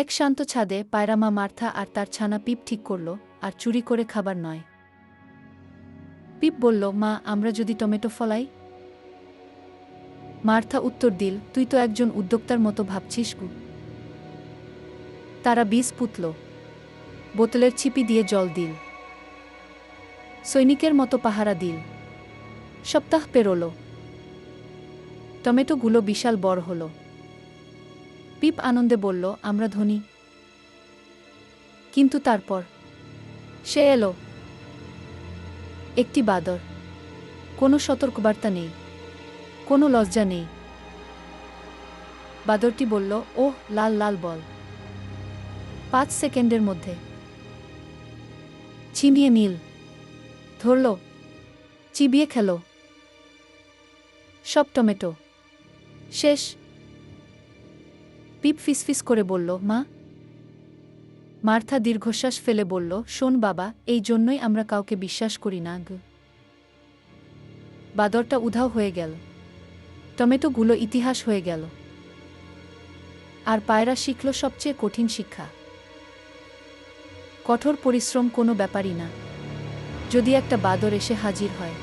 এক শান্ত ছাদে পায়রামা মার্থা আর তার ছানা পিপ ঠিক করল আর চুরি করে খাবার নয়। পিপ বলল, মা, আমরা যদি টমেটো ফলাই? মার্থা উত্তর দিল, তুই তো একজন উদ্যোক্তার মতো ভাবছিস গু। তারা বীজ পুতল। বোতলের ছিপি দিয়ে জল দিল। সৈনিকের মতো পাহারা দিল। সপ্তাহ পেরোল। টমেটোগুলো বিশাল বড় হল। পিপ আনন্দে বলল, আমরা ধনী। কিন্তু তারপর সে এলো। একটি বাদর। কোনো সতর্কবার্তা নেই। কোনো লজ্জা নেই। বাদরটি বলল, ওহ, লাল লাল বল। পাঁচ সেকেন্ডের মধ্যে। ছিমিয়ে নীল। ধরল, চিবিয়ে খেলো। সব টমেটো। শেষ। পিপ ফিসফিস করে বলল, মা? মার্থা দীর্ঘশ্বাস ফেলে বলল, শোন বাবা, এই জন্যই আমরা কাউকে বিশ্বাস করি না গ বাদরটা উধাও হয়ে গেল। টমেটোগুলো ইতিহাস হয়ে গেল। আর পায়রা শিখল সবচেয়ে কঠিন শিক্ষা। কঠোর পরিশ্রম কোনো ব্যাপারই না। যদি একটা বাদর এসে হাজির হয়।